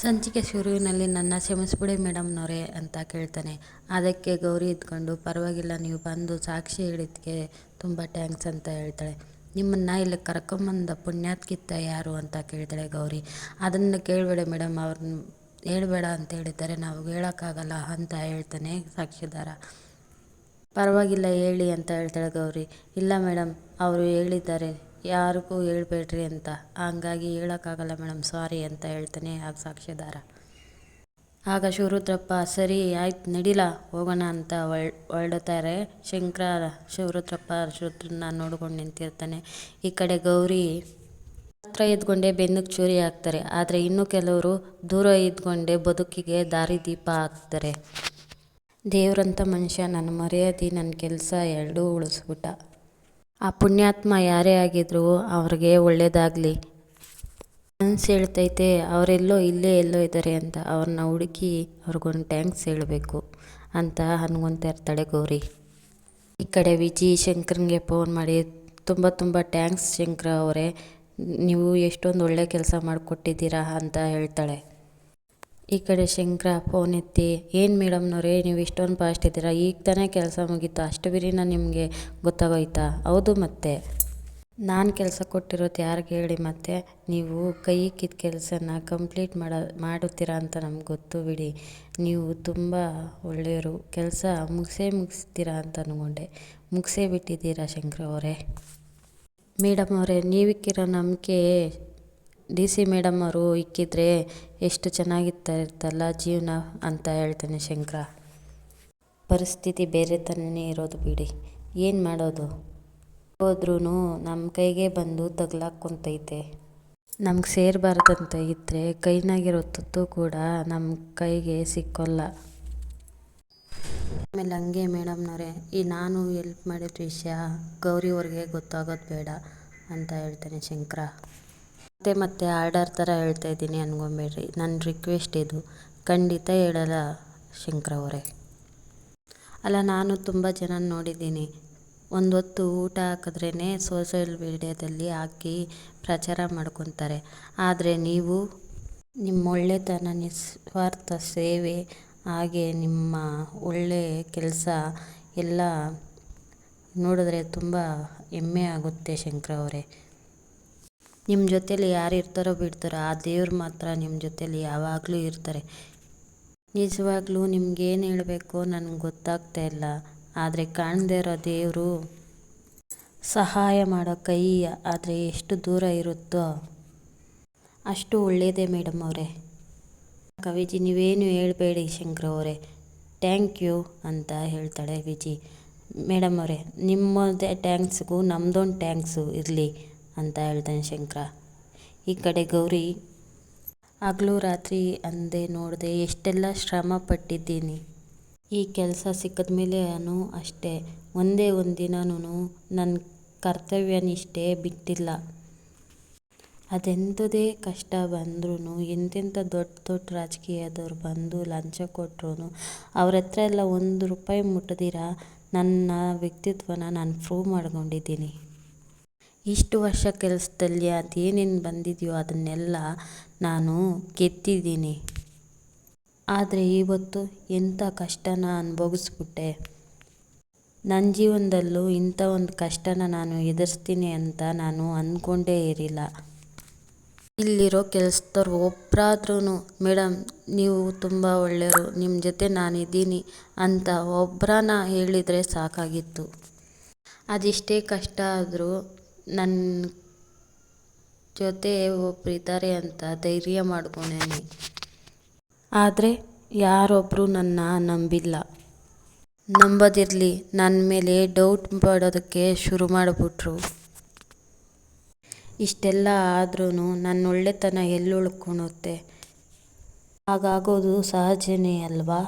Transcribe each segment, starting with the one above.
ಸಂಚಿಕೆ ಶುರುವಿನಲ್ಲಿ ನನ್ನ ಕ್ಷಮಿಸ್ಬಿಡಿ ಮೇಡಮ್ನವರೇ ಅಂತ ಕೇಳ್ತಾನೆ. ಅದಕ್ಕೆ ಗೌರಿ ಇದ್ಕೊಂಡು, ಪರವಾಗಿಲ್ಲ, ನೀವು ಬಂದು ಸಾಕ್ಷಿ ಹೇಳಿದ್ಕೆ ತುಂಬ ಟ್ಯಾಂಕ್ಸ್ ಅಂತ ಹೇಳ್ತಾಳೆ. ನಿಮ್ಮನ್ನು ಇಲ್ಲಿ ಕರ್ಕೊಂಬಂದ ಪುಣ್ಯಾತ್ಕಿತ್ತ ಯಾರು ಅಂತ ಕೇಳ್ತಾಳೆ ಗೌರಿ. ಅದನ್ನು ಕೇಳಬೇಡ ಮೇಡಮ್, ಅವ್ರನ್ನ ಹೇಳಬೇಡ ಅಂತ ಹೇಳಿದ್ದಾರೆ ನಾವು ಹೇಳೋಕ್ಕಾಗಲ್ಲ ಅಂತ ಹೇಳ್ತಾನೆ ಸಾಕ್ಷಿದಾರ. ಪರವಾಗಿಲ್ಲ, ಹೇಳಿ ಅಂತ ಹೇಳ್ತಾಳೆ ಗೌರಿ. ಇಲ್ಲ ಮೇಡಮ್, ಅವರು ಹೇಳಿದ್ದಾರೆ ಯಾರಿಗೂ ಹೇಳ್ಬೇಡ್ರಿ ಅಂತ ಹಂಗಾಗಿ ಹೇಳೋಕ್ಕಾಗಲ್ಲ ಮೇಡಮ್, ಸಾರಿ ಅಂತ ಹೇಳ್ತಾನೆ ಸಾಕ್ಷಿದಾರ. ಆಗ ಶಿವರುದ್ರಪ್ಪ, ಸರಿ ಆಯ್ತು, ನಡೀಲ, ಹೋಗೋಣ ಅಂತ ಹೊರಡ್ತಾರೆ. ಶಂಕರ ಶಿವರುದ್ರಪ್ಪ ರುದ್ರನ್ನ ನೋಡ್ಕೊಂಡು ನಿಂತಿರ್ತಾನೆ. ಈ ಕಡೆ ಗೌರಿ ಹತ್ರ ಇದ್ಕೊಂಡೇ ಬೆನ್ನಿಗೆ ಚೂರಿ ಹಾಕ್ತಾರೆ. ಆದರೆ ಇನ್ನೂ ಕೆಲವರು ದೂರ ಇದ್ಕೊಂಡೆ ಬದುಕಿಗೆ ದಾರಿದೀಪ ಹಾಕ್ತಾರೆ. ದೇವ್ರಂಥ ಮನುಷ್ಯ, ನನ್ನ ಮರ್ಯಾದೆ ನನ್ನ ಕೆಲಸ ಎರಡೂ ಉಳಿಸ್ಬಿಟ್ಟ. ಆ ಪುಣ್ಯಾತ್ಮ ಯಾರೇ ಆಗಿದ್ರೂ ಅವ್ರಿಗೆ ಒಳ್ಳೇದಾಗ್ಲಿ. ಮನ್ಸು ಹೇಳ್ತೈತೆ, ಅವರೆಲ್ಲೋ ಇಲ್ಲೇ ಎಲ್ಲೋ ಇದ್ದಾರೆ ಅಂತ ಅವ್ರನ್ನ ಹುಡುಕಿ ಅವ್ರಿಗೊಂದು ಟ್ಯಾಂಕ್ಸ್ ಹೇಳಬೇಕು ಅಂತ ಅನ್ಕೊಂತಾ ಇರ್ತಾಳೆ ಗೌರಿ. ಈ ಕಡೆ ವಿಜಿ ಶಂಕರ್ಗೆ ಫೋನ್ ಮಾಡಿ, ತುಂಬ ತುಂಬ ಟ್ಯಾಂಕ್ಸ್ ಶಂಕರ ಅವರೇ ನೀವು ಎಷ್ಟೊಂದು ಒಳ್ಳೆ ಕೆಲಸ ಮಾಡಿಕೊಟ್ಟಿದ್ದೀರಾ ಅಂತ ಹೇಳ್ತಾಳೆ. ಈ ಕಡೆ ಶಂಕರ ಫೋನ್ ಎತ್ತಿ ಏನು ಮೇಡಮ್ನವ್ರೆ ನೀವು ಇಷ್ಟೊಂದು ಫಾಸ್ಟ್ ಇದ್ದೀರಾ? ಈಗ ತಾನೇ ಕೆಲಸ ಮುಗೀತು? ಅಷ್ಟು ಬಿರಿನ ನಿಮಗೆ ಗೊತ್ತಾಗೋಯ್ತಾ? ಹೌದು ಮತ್ತೆ. ನಾನು ಕೆಲಸ ಕೊಟ್ಟಿರೋದು ಯಾರಿಗೆ ಹೇಳಿ ಮತ್ತೆ? ನೀವು ಕೈಯಿಕ್ಕಿದ ಕೆಲಸನ ಕಂಪ್ಲೀಟ್ ಮಾಡುತ್ತೀರಾ ಅಂತ ನಮ್ಗೆ ಗೊತ್ತು ಬಿಡಿ. ನೀವು ತುಂಬ ಒಳ್ಳೆಯವರು. ಕೆಲಸ ಮುಗಿಸೇ ಮುಗಿಸ್ತೀರಾ ಅಂತ ಅಂದ್ಕೊಂಡೆ ಮುಗಿಸೇ ಬಿಟ್ಟಿದ್ದೀರಾ ಶಂಕರ ಅವರೇ? ಮೇಡಮ್ ಅವರೇ, ನೀವಿಕ್ಕಿರೋ ನಂಬಿಕೆ ಡಿ ಸಿ ಮೇಡಮ್ ಅವರು ಇಕ್ಕಿದ್ರೆ ಎಷ್ಟು ಚೆನ್ನಾಗಿರ್ತಿತ್ತಲ್ಲ ಜೀವನ ಅಂತ ಹೇಳ್ತಾನೆ ಶಂಕರ. ಪರಿಸ್ಥಿತಿ ಬೇರೆ ಥರನೇ ಇರೋದು ಬಿಡಿ ಏನು ಮಾಡೋದು ಹೋದ್ರೂ ನಮ್ಮ ಕೈಗೆ ಬಂದು ತಗ್ಲಾಕೊಂತೈತೆ ನಮ್ಗೆ ಸೇರಬಾರ್ದಂತ ಇದ್ದರೆ ಕೈನಾಗಿರೋ ತುತ್ತು ಕೂಡ ನಮ್ಮ ಕೈಗೆ ಸಿಕ್ಕೋಲ್ಲ. ಆಮೇಲೆ ಹಂಗೆ ಮೇಡಮ್ನವ್ರೆ ನಾನು ಹೆಲ್ಪ್ ಮಾಡಿದ ವಿಷಯ ಗೌರಿ ಅವ್ರಿಗೆ ಗೊತ್ತಾಗೋದು ಬೇಡ ಅಂತ ಹೇಳ್ತಾನೆ ಶಂಕರ. ಮತ್ತೆ ಮತ್ತೆ ಆರ್ಡರ್ ಥರ ಹೇಳ್ತಾ ಇದ್ದೀನಿ ಅನ್ಕೋಬೇಡ್ರಿ. ನನ್ನ ರಿಕ್ವೆಸ್ಟ್ ಇದು. ಖಂಡಿತ ಹೇಳಲ್ಲ ಶಂಕರ ಅವರೇ. ಅಲ್ಲ, ನಾನು ತುಂಬ ಜನ ನೋಡಿದ್ದೀನಿ. ಒಂದು ಹೊತ್ತು ಊಟ ಹಾಕಿದ್ರೇ ಸೋಶಿಯಲ್ ಮೀಡಿಯಾದಲ್ಲಿ ಹಾಕಿ ಪ್ರಚಾರ ಮಾಡ್ಕೊತಾರೆ. ಆದರೆ ನೀವು ನಿಮ್ಮ ಒಳ್ಳೆತನ, ನಿಸ್ವಾರ್ಥ ಸೇವೆ, ಹಾಗೆ ನಿಮ್ಮ ಒಳ್ಳೆ ಕೆಲಸ ಎಲ್ಲ ನೋಡಿದ್ರೆ ತುಂಬ ಹೆಮ್ಮೆ ಆಗುತ್ತೆ ಶಂಕರ ಅವ್ರೆ. ಜೊತೇಲಿ ಯಾರು ಇರ್ತಾರೋ ಬಿಡ್ತಾರೋ ಆ ದೇವ್ರು ಮಾತ್ರ ನಿಮ್ಮ ಜೊತೇಲಿ ಯಾವಾಗಲೂ ಇರ್ತಾರೆ. ನಿಜವಾಗ್ಲೂ ನಿಮ್ಗೇನು ಹೇಳಬೇಕು ನನಗೆ ಗೊತ್ತಾಗ್ತಾ ಇಲ್ಲ ಆದರೆ ಕಾಣದೇ ಇರೋ ದೇವರು ಸಹಾಯ ಮಾಡೋ ಕೈ ಆದರೆ ಎಷ್ಟು ದೂರ ಇರುತ್ತೋ ಅಷ್ಟು ಒಳ್ಳೆಯದೇ ಮೇಡಮ್ ಅವರೇ ಕವಿಜಿ ವಿಜಿ ನೀವೇನು ಹೇಳಬೇಡಿ ಶಂಕರ ಅವರೇ ಥ್ಯಾಂಕ್ ಯು ಅಂತ ಹೇಳ್ತಾಳೆ ವಿಜಿ. ಮೇಡಮ್ ಅವರೇ, ನಿಮ್ಮದೇ ಟ್ಯಾಂಕ್ಸ್ಗೂ ನಮ್ದೊಂದು ಟ್ಯಾಂಕ್ಸು ಇರ್ಲಿ ಅಂತ ಹೇಳ್ತಾನೆ ಶಂಕರ. ಈ ಕಡೆ ಗೌರಿ ಹಗಲು ರಾತ್ರಿ ಅಂದೆ ನೋಡಿದೆ ಎಷ್ಟೆಲ್ಲ ಶ್ರಮ ಪಟ್ಟಿದ್ದೀನಿ. ಈ ಕೆಲಸ ಸಿಕ್ಕಿದ ಮೇಲೆ ನಾನು ಅಷ್ಟೇ ಒಂದೇ ಒಂದಿನೂ ನನ್ನ ಕರ್ತವ್ಯನಿಷ್ಟೇ ಬಿಟ್ಟಿಲ್ಲ. ಅದೆಂಥದೇ ಕಷ್ಟ ಬಂದ್ರೂ ಎಂತೆಂಥ ದೊಡ್ಡ ದೊಡ್ಡ ರಾಜಕೀಯದವ್ರು ಬಂದು ಲಂಚ ಕೊಟ್ರು ಅವ್ರ ಹತ್ರ ಎಲ್ಲ ಒಂದು ರೂಪಾಯಿ ಮುಟ್ಟದಿರ ನನ್ನ ವ್ಯಕ್ತಿತ್ವನ ನಾನು ಪ್ರೂವ್ ಮಾಡ್ಕೊಂಡಿದ್ದೀನಿ. ಇಷ್ಟು ವರ್ಷ ಕೆಲಸದಲ್ಲಿ ಅದೇನೇನು ಬಂದಿದೆಯೋ ಅದನ್ನೆಲ್ಲ ನಾನು ಗೆದ್ದಿದ್ದೀನಿ. ಆದರೆ ಇವತ್ತು ಎಂಥ ಕಷ್ಟನ ಅನುಭವಿಸ್ಬಿಟ್ಟೆ. ನನ್ನ ಜೀವನದಲ್ಲೂ ಇಂಥ ಒಂದು ಕಷ್ಟನ ನಾನು ಎದುರಿಸ್ತೀನಿ ಅಂತ ನಾನು ಅಂದ್ಕೊಂಡೇ ಇರಲಿಲ್ಲ ಇಲ್ಲಿರೋ ಕೆಲಸದವ್ರು ಒಬ್ಬರಾದ್ರೂ ಮೇಡಮ್ ನೀವು ತುಂಬ ಒಳ್ಳೆಯವರು ನಿಮ್ಮ ಜೊತೆ ನಾನಿದ್ದೀನಿ ಅಂತ ಒಬ್ಬರನ್ನ ಹೇಳಿದರೆ ಸಾಕಾಗಿತ್ತು. ಅದೆಷ್ಟೇ ಕಷ್ಟ ಆದ್ರೂ ನನ್ ಜೊತೆ ಒಬ್ಬರಿದ್ದಾರೆ ಅಂತ ಧೈರ್ಯ ಮಾಡ್ಕೊಂಡೇನಿ. ಆದರೆ ಯಾರೊಬ್ಬರು ನನ್ನ ನಂಬಿಲ್ಲ. ನಂಬದಿರಲಿ ನನ್ನ ಮೇಲೆ ಡೌಟ್ ಮಾಡೋದಕ್ಕೆ ಶುರು ಮಾಡ್ಬಿಟ್ರು. ಇಷ್ಟೆಲ್ಲ ಆದ್ರೂ ನನ್ನ ಒಳ್ಳೆತನ ಎಲ್ಲಿ ಉಳ್ಕೊಳುತ್ತೆ. ಹಾಗಾಗೋದು ಸಹಜನೇ ಅಲ್ವಾ.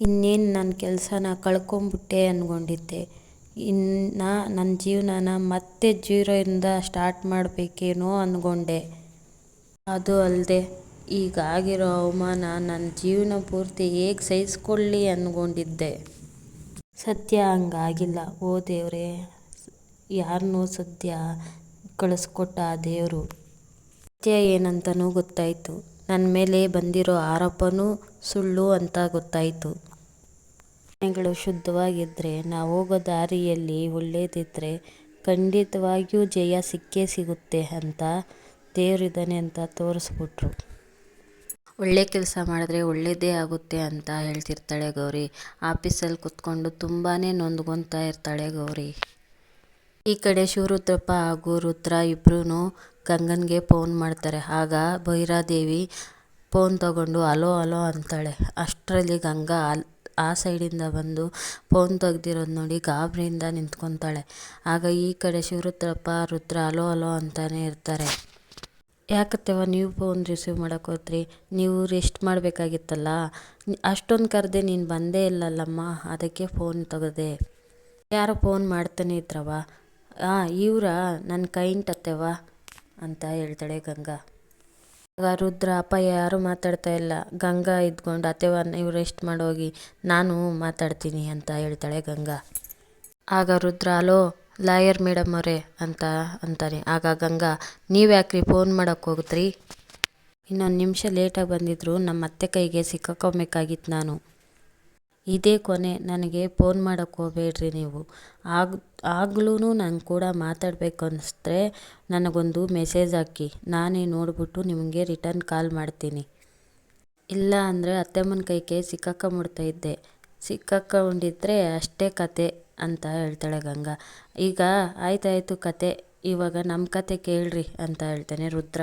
ಇನ್ನೇನು ನನ್ನ ಕೆಲಸನ ಕಳ್ಕೊಂಬಿಟ್ಟೆ ಅನ್ಕೊಂಡಿದ್ದೆ. ಇನ್ನ ನನ್ನ ಜೀವನನ ಮತ್ತೆ ಜೀರೋಯಿಂದ ಸ್ಟಾರ್ಟ್ ಮಾಡಬೇಕೇನೋ ಅಂದ್ಕೊಂಡೆ ಅದು ಅಲ್ಲದೆ ಈಗ ಆಗಿರೋ ಅವಮಾನ ನನ್ನ ಜೀವನ ಪೂರ್ತಿ ಹೇಗೆ ಸಹಿಸ್ಕೊಳ್ಳಿ ಅಂದ್ಕೊಂಡಿದ್ದೆ ಸದ್ಯ ಹಂಗಾಗಿಲ್ಲ. ಓ ದೇವರೇ ಯಾರನ್ನೂ ಸದ್ಯ ಕಳಿಸ್ಕೊಟ್ಟ ಆ ದೇವರು. ಸತ್ಯ ಏನಂತನೂ ಗೊತ್ತಾಯಿತು. ನನ್ನ ಮೇಲೆ ಬಂದಿರೋ ಆರೋಪನೂ ಸುಳ್ಳು ಅಂತ ಗೊತ್ತಾಯಿತು. ಮನೆಗಳು ಶುದ್ಧವಾಗಿದ್ದರೆ ನಾವು ಹೋಗೋ ದಾರಿಯಲ್ಲಿ ಒಳ್ಳೆಯದಿದ್ದರೆ ಖಂಡಿತವಾಗಿಯೂ ಜಯ ಸಿಕ್ಕೇ ಸಿಗುತ್ತೆ ಅಂತ ದೇವರಿದ್ದಾನೆ ಅಂತ ತೋರಿಸ್ಬಿಟ್ರು. ಒಳ್ಳೆ ಕೆಲಸ ಮಾಡಿದ್ರೆ ಒಳ್ಳೆಯದೇ ಆಗುತ್ತೆ ಅಂತ ಹೇಳ್ತಿರ್ತಾಳೆ ಗೌರಿ. ಆಫೀಸಲ್ಲಿ ಕುತ್ಕೊಂಡು ತುಂಬಾ ನೊಂದ್ಕೊತಾ ಇರ್ತಾಳೆ ಗೌರಿ. ಈ ಕಡೆ ಶಿವರುದ್ರಪ್ಪ ಹಾಗೂ ರುದ್ರ ಇಬ್ಬರೂ ಗಂಗನ್ಗೆ ಫೋನ್ ಮಾಡ್ತಾರೆ. ಆಗ ಭೈರಾದೇವಿ ಫೋನ್ ತಗೊಂಡು, ಅಲೋ ಅಲೋ ಅಂತಾಳೆ. ಅಷ್ಟರಲ್ಲಿ ಗಂಗಾ ಅಲ್ ಆ ಸೈಡಿಂದ ಬಂದು ಫೋನ್ ತೆಗ್ದಿರೋದು ನೋಡಿ ಗಾಬರಿಯಿಂದ ನಿಂತ್ಕೊತಾಳೆ. ಆಗ ಈ ಕಡೆ ಶಿವರುದ್ರಪ್ಪ, ರುದ್ರ ಅಲೋ ಅಲೋ ಅಂತಾನೆ ಇರ್ತಾರೆ. ಯಾಕತ್ತೇವ ನೀವು ಫೋನ್ ರಿಸೀವ್ ಮಾಡಕ್ಕೆ ಹೋದ್ರಿ? ನೀವು ರೆಸ್ಟ್ ಮಾಡಬೇಕಾಗಿತ್ತಲ್ಲ? ಅಷ್ಟೊಂದು ಕರೆದೆ ನೀನು ಬಂದೇ ಇಲ್ಲಲ್ಲಮ್ಮ, ಅದಕ್ಕೆ ಫೋನ್ ತೆಗೆದೆ. ಯಾರೋ ಫೋನ್ ಮಾಡ್ತಾನೆ ಇದ್ರವ ಹಾಂ ಇವರ ನನ್ನ ಕೈಂಟತ್ತವ ಅಂತ ಹೇಳ್ತಾಳೆ ಗಂಗಾ. ಆಗ ರುದ್ರ ಅಪ್ಪ ಯಾರು ಮಾತಾಡ್ತಾ ಇಲ್ಲ. ಗಂಗಾ ಇದ್ಕೊಂಡು ಅತ್ತೆವನ್ನ ನೀವು ರೆಸ್ಟ್ ಮಾಡೋಗಿ ನಾನು ಮಾತಾಡ್ತೀನಿ ಅಂತ ಹೇಳ್ತಾಳೆ ಗಂಗಾ. ಆಗ ರುದ್ರ, ಅಲೋ, ಲಾಯರ್ ಮೇಡಮ್ ಅವರೇ ಅಂತ ಅಂತಾನೆ. ಆಗ ಗಂಗಾ, ನೀವು ಯಾಕ್ರಿ ಫೋನ್ ಮಾಡೋಕೆ ಹೋಗಿದ್ರಿ ಇನ್ನೊಂದು ನಿಮಿಷ ಲೇಟಾಗಿ ಬಂದಿದ್ರು. ನಮ್ಮ ಅತ್ತೆ ಕೈಗೆ ಸಿಕ್ಕಾಕೊಬೇಕಾಗಿತ್ತು ನಾನು. ಇದೇ ಕೊನೆ, ನನಗೆ ಫೋನ್ ಮಾಡೋಕ್ಕೆ ಹೋಗಬೇಡ್ರಿ ನೀವು. ಆಗ ಆಗ್ಲೂ ನಂಗೆ ಕೂಡ ಮಾತಾಡಬೇಕು ಅನ್ನಿಸಿದ್ರೆ ನನಗೊಂದು ಮೆಸೇಜ್ ಹಾಕಿ, ನಾನೇ ನೋಡಿಬಿಟ್ಟು ನಿಮಗೆ ರಿಟರ್ನ್ ಕಾಲ್ ಮಾಡ್ತೀನಿ. ಇಲ್ಲ ಅಂದರೆ ಅತ್ತೆಮ್ಮನ ಕೈಗೆ ಸಿಕ್ಕಾಕೊಂಬಿಡ್ತಾ ಇದ್ದೆ ಸಿಕ್ಕಾಕೊಂಡಿದ್ರೆ ಅಷ್ಟೇ ಕತೆ ಅಂತ ಹೇಳ್ತಾಳೆ ಗಂಗಾ. ಈಗ ಆಯ್ತಾಯ್ತು ಕತೆ, ಇವಾಗ ನಮ್ಮ ಕತೆ ಕೇಳ್ರಿ ಅಂತ ಹೇಳ್ತಾನೆ ರುದ್ರ.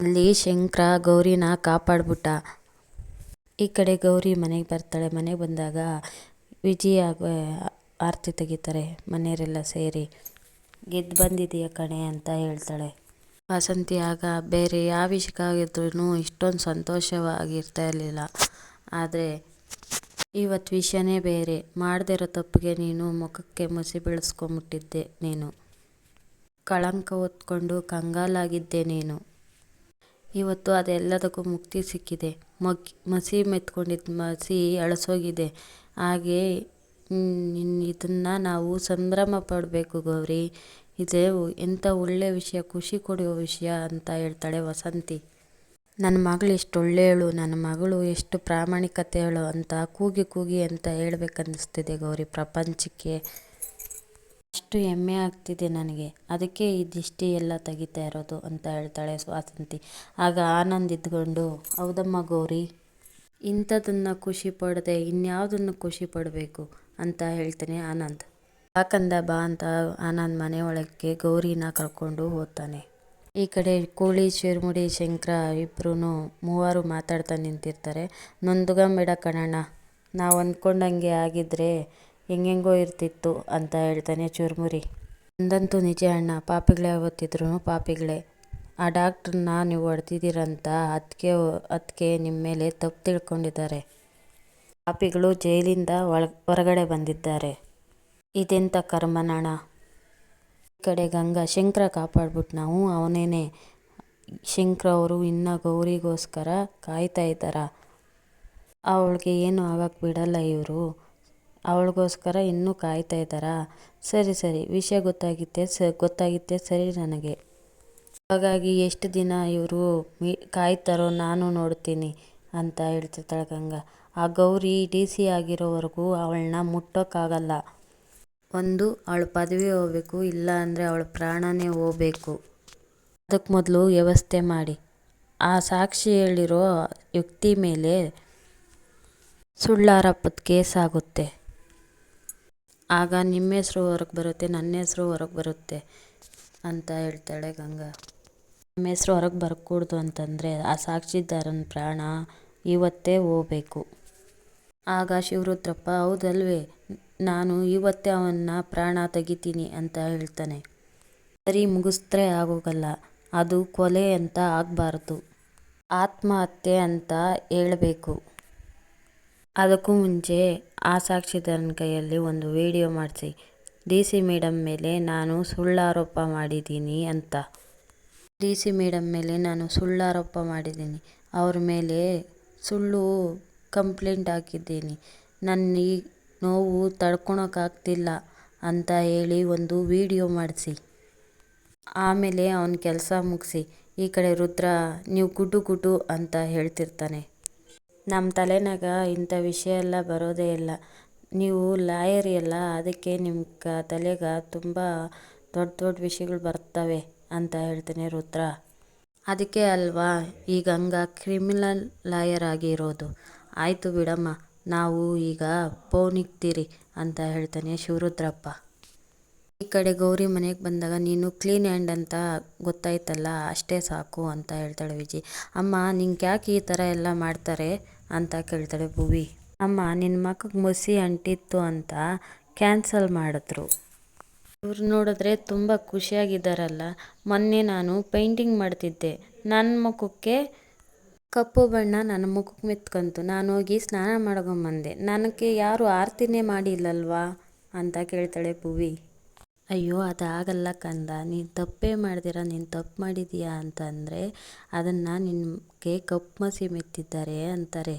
ಅಲ್ಲಿ ಶಂಕರ ಗೌರಿನ ಕಾಪಾಡ್ಬಿಟ್ಟ. ಈ ಕಡೆ ಗೌರಿ ಮನೆಗೆ ಬರ್ತಾಳೆ. ಮನೆಗೆ ಬಂದಾಗ ವಿಜಯ ಆರತಿ ತೆಗಿತಾರೆ. ಮನೆಯವರೆಲ್ಲ ಸೇರಿ ಗೆದ್ದು ಬಂದಿದೆಯಾ ಕಣೆ ಅಂತ ಹೇಳ್ತಾಳೆ. ವಾಸಂತಿ ಆಗ ಬೇರೆ ಯಾವ ವಿಷಯಕ್ಕಾಗಿದ್ರೂ ಇಷ್ಟೊಂದು ಸಂತೋಷವಾಗಿರ್ತಾ ಇರಲಿಲ್ಲ. ಆದರೆ ಇವತ್ತು ವಿಷಯನೇ ಬೇರೆ. ಮಾಡದಿರೋ ತಪ್ಪಿಗೆ ನೀನು ಮುಖಕ್ಕೆ ಮುಸಿ ಬೀಳಿಸ್ಕೊಂಬಿಟ್ಟಿದ್ದೆ ನೀನು. ಕಳಂಕ ಹೊತ್ಕೊಂಡು ಕಂಗಾಲಾಗಿದ್ದೆ ನೀನು. ಇವತ್ತು ಅದೆಲ್ಲದಕ್ಕೂ ಮುಕ್ತಿ ಸಿಕ್ಕಿದೆ. ಮಸಿ ಮೆತ್ಕೊಂಡಿದ್ದ ಮಸಿ ಅಳಸೋಗಿದೆ. ಹಾಗೆ ಇದನ್ನು ನಾವು ಸಂಭ್ರಮ ಪಡಬೇಕು ಗೌರಿ. ಇದೇ ಎಂಥ ಒಳ್ಳೆಯ ವಿಷಯ, ಖುಷಿ ಕೊಡುವ ವಿಷಯ ಅಂತ ಹೇಳ್ತಾಳೆ ವಸಂತಿ. ನನ್ನ ಮಗಳು ಎಷ್ಟು ಒಳ್ಳೆಯಳು ನನ್ನ ಮಗಳು ಎಷ್ಟು ಪ್ರಾಮಾಣಿಕತೆಯಳು ಅಂತ, ಕೂಗಿ ಕೂಗಿ ಅಂತ ಹೇಳ್ಬೇಕನ್ನಿಸ್ತಿದೆ ಗೌರಿ ಪ್ರಪಂಚಕ್ಕೆ. ಅಷ್ಟು ಹೆಮ್ಮೆ ಆಗ್ತಿದೆ ನನಗೆ. ಅದಕ್ಕೆ ಈ ದಿಷ್ಟಿ ಎಲ್ಲ ತೆಗಿತಾ ಇರೋದು ಅಂತ ಹೇಳ್ತಾಳೆ ಸ್ವಾತಂತಿ ಆಗ ಆನಂದ್ ಇದ್ಕೊಂಡು ಹೌದಮ್ಮ ಗೌರಿ, ಇಂಥದನ್ನು ಖುಷಿ ಪಡದೆ ಇನ್ಯಾವುದನ್ನು ಖುಷಿ ಪಡಬೇಕು? ಅಂತ ಹೇಳ್ತಾನೆ ಆನಂದ್. ಯಾಕಂದ ಬಾ ಅಂತ ಆನಂದ್ ಮನೆ ಒಳಗೆ ಗೌರಿನ ಕರ್ಕೊಂಡು ಹೋಗ್ತಾನೆ. ಈ ಕಡೆ ಕೋಳಿ ಶಿರ್ಮುಡಿ ಶಂಕರ ಇಬ್ಬರೂ ಮೂವರು ಮಾತಾಡ್ತಾ ನಿಂತಿರ್ತಾರೆ. ನೊಂದುಗಂಬೇಡ ಕಣಣ್ಣ, ನಾವು ಅಂದ್ಕೊಂಡಂಗೆ ಆಗಿದ್ರೆ ಹೆಂಗೆಂಗೋ ಇರ್ತಿತ್ತು ಅಂತ ಹೇಳ್ತಾನೆ ಚುರುಮುರಿ. ಅಂದಂತೂ ನಿಜ ಅಣ್ಣ, ಪಾಪಿಗಳೇ ಓದ್ತಿದ್ರು ಪಾಪಿಗಳೇ. ಆ ಡಾಕ್ಟ್ರನ್ನ ನೀವು ಹೊಡೆದಿದ್ದೀರಂತ ಅದಕ್ಕೆ ಅದಕ್ಕೆ ನಿಮ್ಮ ಮೇಲೆ ತಪ್ಪು ತಿಳ್ಕೊಂಡಿದ್ದಾರೆ. ಪಾಪಿಗಳು ಜೈಲಿಂದ ಒಳ, ಹೊರಗಡೆ ಬಂದಿದ್ದಾರೆ. ಇದೆಂಥ ಕರ್ಮನಣ ಈ ಕಡೆ ಗಂಗಾ, ಶಂಕರ ಕಾಪಾಡ್ಬಿಟ್ಟು ನಾವು, ಅವನೇನೆ. ಶಂಕರ ಅವರು ಇನ್ನೂ ಗೌರಿಗೋಸ್ಕರ ಕಾಯ್ತಾ ಇದ್ದಾರ? ಅವಳಿಗೆ ಏನು ಆಗಕ್ಕೆ ಬಿಡಲ್ಲ ಇವರು. ಅವಳಿಗೋಸ್ಕರ ಇನ್ನೂ ಕಾಯ್ತಾ ಇದ್ದಾರಾ? ಸರಿ ಸರಿ. ವಿಷಯ ಗೊತ್ತಾಗಿತ್ತೆ, ಸ, ಗೊತ್ತಾಗಿತ್ತೆ. ಸರಿ ನನಗೆ. ಹಾಗಾಗಿ ಎಷ್ಟು ದಿನ ಇವರು ಮೀ, ಕಾಯ್ತಾರೋ ನಾನು ನೋಡ್ತೀನಿ ಅಂತ ಹೇಳ್ತಿರ್ತಾಳೆ ಗಂಗಾ. ಆ ಗೌರಿ ಡಿ ಸಿ ಆಗಿರೋವರೆಗೂ ಅವಳನ್ನ ಮುಟ್ಟೋಕ್ಕಾಗಲ್ಲ. ಒಂದು, ಅವಳ ಪದವಿ ಹೋಗ್ಬೇಕು ಇಲ್ಲ ಅಂದರೆ ಅವಳ ಪ್ರಾಣನೇ ಹೋಗ್ಬೇಕು ಅದಕ್ಕೆ ಮೊದಲು ವ್ಯವಸ್ಥೆ ಮಾಡಿ. ಆ ಸಾಕ್ಷಿ ಹೇಳಿರೋ ಯುಕ್ತಿ ಮೇಲೆ ಸುಳ್ಳಾರಪ್ಪದ ಕೇಸ್ ಆಗುತ್ತೆ. ಆಗ ನಿಮ್ಮ ಹೆಸರು ಹೊರಗೆ ಬರುತ್ತೆ, ನನ್ನ ಹೆಸರು ಹೊರಗೆ ಬರುತ್ತೆ ಅಂತ ಹೇಳ್ತಾಳೆ ಗಂಗಾ. ನಮ್ಮ ಹೆಸರು ಹೊರಗೆ ಬರಕೂಡ್ದು ಅಂತಂದರೆ ಆ ಸಾಕ್ಷಿದಾರನ ಪ್ರಾಣ ಇವತ್ತೇ ಹೋಗ್ಬೇಕು. ಆಗ ಶಿವರುದ್ರಪ್ಪ, ಹೌದಲ್ವೇ, ನಾನು ಇವತ್ತೇ ಅವನ್ನ ಪ್ರಾಣ ತೆಗಿತೀನಿ ಅಂತ ಹೇಳ್ತಾನೆ. ಸರಿ, ಮುಗಿಸ್ತ್ರೆ ಆಗೋಗಲ್ಲ. ಅದು ಕೊಲೆ ಅಂತ ಆಗಬಾರ್ದು. ಆತ್ಮಹತ್ಯೆ ಅಂತ ಹೇಳಬೇಕು. ಅದಕ್ಕೂ ಮುಂಚೆ ಆ ಸಾಕ್ಷಿದಾರನ ಕೈಯಲ್ಲಿ ಒಂದು ವಿಡಿಯೋ ಮಾಡಿಸಿ. ಡಿ ಸಿ ಮೇಡಮ್ ಮೇಲೆ ನಾನು ಸುಳ್ಳಾರೋಪ ಮಾಡಿದ್ದೀನಿ ಅಂತ. ಡಿ ಸಿ ಮೇಡಮ್ ಮೇಲೆ ನಾನು ಸುಳ್ಳಾರೋಪ ಮಾಡಿದ್ದೀನಿ. ಅವ್ರ ಮೇಲೆ ಸುಳ್ಳು ಕಂಪ್ಲೇಂಟ್ ಹಾಕಿದ್ದೀನಿ. ನನ್ನ ಈ ನೋವು ತಡ್ಕೊಳಕ್ಕಾಗ್ತಿಲ್ಲ ಅಂತ ಹೇಳಿ ಒಂದು ವಿಡಿಯೋ ಮಾಡಿಸಿ. ಆಮೇಲೆ ಅವನ ಕೆಲಸ ಮುಗಿಸಿ. ಈ ಕಡೆ ರುದ್ರ, ನೀವು ಗುಡ್ಡು ಗುಡ್ಡು ಅಂತ ಹೇಳ್ತಿರ್ತಾನೆ. ನಮ್ಮ ತಲೆನಾಗ ಇಂಥ ವಿಷಯ ಎಲ್ಲ ಬರೋದೇ ಇಲ್ಲ. ನೀವು ಲಾಯರಿ ಅಲ್ಲ ಅದಕ್ಕೆ ನಿಮ್ಮ ಕ ತಲೆಗ ತುಂಬ ದೊಡ್ಡ ದೊಡ್ಡ ವಿಷಯಗಳು ಬರ್ತವೆ ಅಂತ ಹೇಳ್ತೀನಿ ರುದ್ರ. ಅದಕ್ಕೆ ಅಲ್ವಾ, ಈಗ ಹಂಗ ಕ್ರಿಮಿನಲ್ ಲಾಯರ್ ಆಗಿರೋದು ಆಯಿತು ಬಿಡಮ್ಮ, ನಾವು ಈಗ ಪೋನಿಗ್ತೀರಿ ಅಂತ ಹೇಳ್ತಾನೆ ಶಿವರುದ್ರಪ್ಪ. ಈ ಕಡೆ ಗೌರಿ ಮನೆಗೆ ಬಂದಾಗ ನೀನು ಕ್ಲೀನ್ ಹ್ಯಾಂಡ್ ಅಂತ ಗೊತ್ತಾಯ್ತಲ್ಲ, ಅಷ್ಟೇ ಸಾಕು ಅಂತ ಹೇಳ್ತಾಳೆ ವಿಜಿ. ಅಮ್ಮ ನಿಂಗೆ ಯಾಕೆ ಈ ಥರ ಎಲ್ಲ ಮಾಡ್ತಾರೆ? ಅಂತ ಕೇಳ್ತಾಳೆ ಭುವಿ. ಅಮ್ಮ ನಿನ್ನ ಮಕ್ಕಗೆ ಮಸಿ ಅಂಟಿತ್ತು ಅಂತ ಕ್ಯಾನ್ಸಲ್ ಮಾಡಿದ್ರು. ಇವ್ರು ನೋಡಿದ್ರೆ ತುಂಬ ಖುಷಿಯಾಗಿದ್ದಾರಲ್ಲ. ಮೊನ್ನೆ ನಾನು ಪೇಂಟಿಂಗ್ ಮಾಡ್ತಿದ್ದೆ. ನನ್ನ ಮುಖಕ್ಕೆ ಕಪ್ಪು ಬಣ್ಣ ನನ್ನ ಮುಖಕ್ಕೆ ಮೆತ್ಕೊಂತು. ನಾನು ಹೋಗಿ ಸ್ನಾನ ಮಾಡ್ಕೊಂಬಂದೆ. ನನಗೆ ಯಾರು ಆರತಿನೇ ಮಾಡಿಲ್ಲಲ್ವಾ? ಅಂತ ಕೇಳ್ತಾಳೆ ಭುವಿ. ಅಯ್ಯೋ, ಅದಾಗಲ್ಲ ಕಂದ. ನೀನು ತಪ್ಪೇ ಮಾಡಿದಿರ, ನೀನು ತಪ್ಪು ಮಾಡಿದೀಯಾ ಅಂತಂದರೆ ಅದನ್ನು ನಿನಗೆ ಕಪ್ಪು ಮಸಿ ಮೆತ್ತಿದ್ದಾರೆ ಅಂತಾರೆ.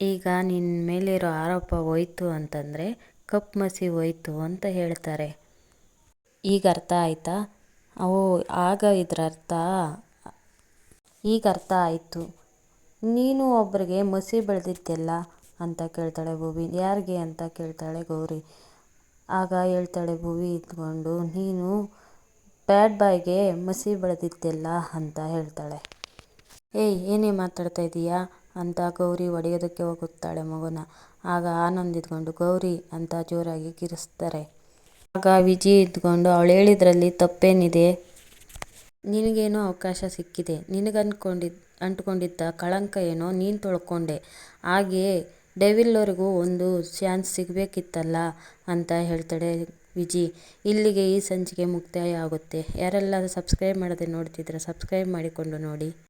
ಈಗ ನಿನ್ನ ಮೇಲಿರೋ ಆರೋಪ ಹೋಯ್ತು ಅಂತಂದರೆ ಕಪ್ಪು ಮಸಿ ಹೋಯ್ತು ಅಂತ ಹೇಳ್ತಾರೆ. ಈಗ ಅರ್ಥ ಆಯ್ತಾ? ಓ, ಆಗ ಇದ್ರ ಅರ್ಥ ಈಗ ಅರ್ಥ ಆಯಿತು. ನೀನು ಒಬ್ರಿಗೆ ಮಸಿ ಬೆಳೆದಿದ್ದೆಲ್ಲ ಅಂತ ಕೇಳ್ತಾಳೆ ಭೂವಿ ಯಾರಿಗೆ ಅಂತ ಕೇಳ್ತಾಳೆ ಗೌರಿ. ಆಗ ಹೇಳ್ತಾಳೆ, ಭೂವಿ ಇದ್ಕೊಂಡು ನೀನು ಬ್ಯಾಡ್ ಬಾಯ್ಗೆ ಮಸಿ ಬೆಳೆದಿದ್ದೆಲ್ಲ ಅಂತ ಹೇಳ್ತಾಳೆ. ಏಯ್, ಏನೇ ಮಾತಾಡ್ತಾ ಇದೀಯಾ? ಅಂತ ಗೌರಿ ಒಡೆಯೋದಕ್ಕೆ ಹೋಗುತ್ತಾಳೆ ಮಗುನ. ಆಗ ಆನಂದ್ ಇದ್ಕೊಂಡು, ಗೌರಿ ಅಂತ ಜೋರಾಗಿ ಕಿರಿಸ್ತಾರೆ. ಆಗ ವಿಜಿ ಇದ್ಕೊಂಡು, ಅವಳು ಹೇಳಿದ್ರಲ್ಲಿ ತಪ್ಪೇನಿದೆ. ನಿನಗೇನೋ ಅವಕಾಶ ಸಿಕ್ಕಿದೆ. ನಿನಗನ್ಕೊಂಡಿದ್ದ ಅಂಟ್ಕೊಂಡಿದ್ದ ಕಳಂಕ ಏನೋ ನೀನು ತೊಳ್ಕೊಂಡೆ. ಹಾಗೆಯೇ ಡೆವಿಲ್ಲವ್ರಿಗೂ ಒಂದು ಚಾನ್ಸ್ ಸಿಗಬೇಕಿತ್ತಲ್ಲ ಅಂತ ಹೇಳ್ತಾಳೆ ವಿಜಿ. ಇಲ್ಲಿಗೆ ಈ ಸಂಚಿಕೆ ಮುಕ್ತಾಯ ಆಗುತ್ತೆ. ಯಾರೆಲ್ಲ ಸಬ್ಸ್ಕ್ರೈಬ್ ಮಾಡದೆ ನೋಡ್ತಿದ್ರೆ ಸಬ್ಸ್ಕ್ರೈಬ್ ಮಾಡಿಕೊಂಡು ನೋಡಿ.